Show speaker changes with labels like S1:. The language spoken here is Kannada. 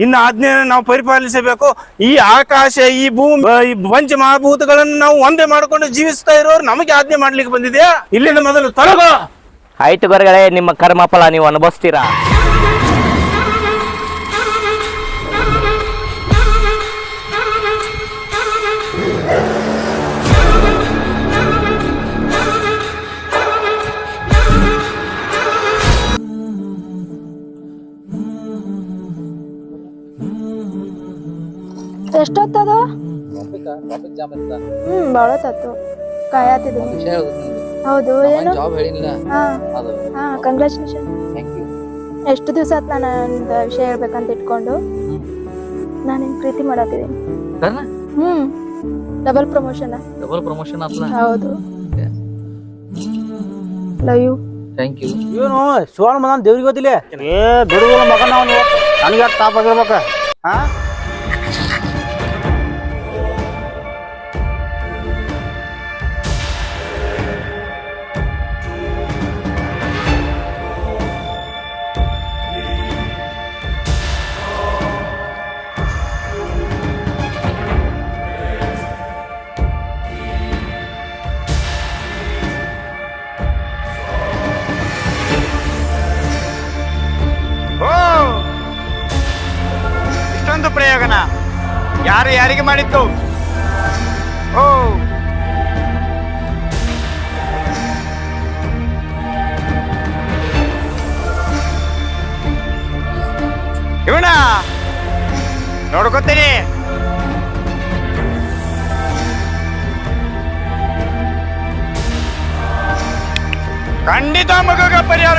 S1: ನಿನ್ನ ಆಜ್ಞೆಯನ್ನು ನಾವು ಪರಿಪಾಲಿಸಬೇಕು. ಈ ಆಕಾಶ, ಈ ಭೂಮಿ ಈ ಪಂಚ ಮಹಾಭೂತಗಳನ್ನು ನಾವು ಒಂದೇ ಮಾಡಿಕೊಂಡು ಜೀವಿಸ್ತಾ ಇರೋರು ನಮಗೆ ಆಜ್ಞೆ ಮಾಡ್ಲಿಕ್ಕೆ ಬಂದಿದೆಯಾ? ಇಲ್ಲಿಂದ ಮೊದಲು ತೊಲಗೋ
S2: ಆಯ್ತು ಗುರುಗಳೇ, ನಿಮ್ಮ ಕರ್ಮಫಲ ನೀವು ಅನುಭವಿಸ್ತೀರಾ?
S3: ಎಷ್ಟೊತ್ತದ? ಹ್ಮ್ ಭಾಳ ಹೊತ್ತಾತು ಕಾಯತ್ತಿದ್ದೀನಿ ಹೌದು ಏನು? ಹಾ.
S4: ಅದು.
S3: ಹಾ ಕಂಗ್ರ್ಯಾಚುಲೇಷನ್
S4: ಥ್ಯಾಂಕ್ ಯು
S3: ಎಷ್ಟು ದಿವಸ ಆತ್ ನಾನು ಒಂದು ವಿಷಯ ಹೇಳ್ಬೇಕಂತ ಇಟ್ಕೊಂಡು? ನಾನು ನಿನ್ ಪ್ರೀತಿ ಮಾಡತ್ತಿದ್ದೀನಿ ಹ್ಮ್. ಡಬಲ್ ಪ್ರಮೋಷನ್
S4: ಡಬಲ್ ಪ್ರಮೋಷನ್ ಆತ್ಲ?
S3: ಹೌದು. ಲವ್ ಯು
S4: ಥ್ಯಾಂಕ್ ಯು
S5: ಇವನು ಶಿವಣ್ಣ ಮಗನ್ ದೇವ್ರಿಗೆ ಗೊತ್ತಿಲ್ಲ ಏ ಬಿಡುವ ಮಗನ ಅವನು. ನನಗೆ ತಾಪ ಆಗಿರ್ಬೇಕು? ಹಾ?
S1: ಇಷ್ಟೊಂದು ಪ್ರಯೋಗನ. ಯಾರು ಯಾರಿಗೆ ಮಾಡಿತ್ತು? ಓ. ಇವಣ ನೋಡ್ಕೋತೀನಿ ಖಂಡಿತ ಮಗುಗ ಪರಿಹಾರ